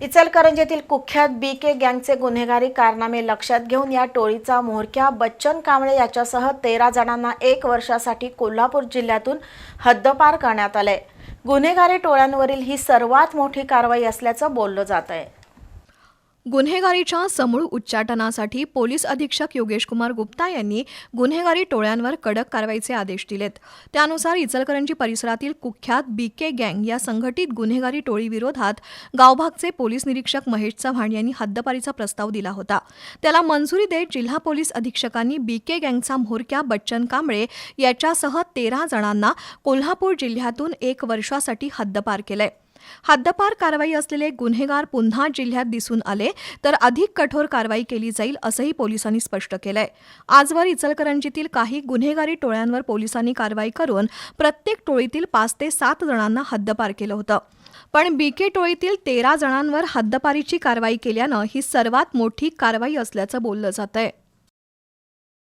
इचलकरंजीतील कुख्यात बी के गँगचे गुन्हेगारी कारनामे लक्षात घेऊन या टोळीचा म्होरक्या बच्चन कांबळे याच्यासह तेरा जणांना एक वर्षासाठी कोल्हापूर जिल्ह्यातून हद्दपार करण्यात आलंय. गुन्हेगारी टोळ्यांवरील ही सर्वात मोठी कारवाई असल्याचं बोललं जात आहे गुन्हेगारीच्या समूळ उच्चाटनासाठी पोलीस अधीक्षक योगेश कुमार गुप्ता यांनी गुन्हेगारी टोळ्यांवर कडक कारवाईचे आदेश दिलेत. त्यानुसार इचलकरंजी परिसरातील कुख्यात बी के गँग या संघटित गुन्हेगारी टोळीविरोधात गावभागचे पोलीस निरीक्षक महेश चव्हाण यांनी हद्दपारीचा प्रस्ताव दिला होता. त्याला मंजुरी देत जिल्हा पोलीस अधीक्षकांनी बी के गँगचा म्होरक्या बच्चन कांबळे याच्यासह तेरा जणांना कोल्हापूर जिल्ह्यातून एक वर्षासाठी हद्दपार केलंय. हद्दपार कारवाई असलेले गुन्हेगार पुन्हा जिल्ह्यात दिसून आले तर अधिक कठोर कारवाई केली जाईल असंही पोलिसांनी स्पष्ट केलंय. आजवर इचलकरंजीतील काही गुन्हेगारी टोळ्यांवर पोलिसांनी कारवाई करून प्रत्येक टोळीतील पाच ते सात जणांना हद्दपार केलं होतं. पण बीके टोळीतील तेरा जणांवर हद्दपारीची कारवाई केल्यानं ही सर्वात मोठी कारवाई असल्याचं बोललं जात आहे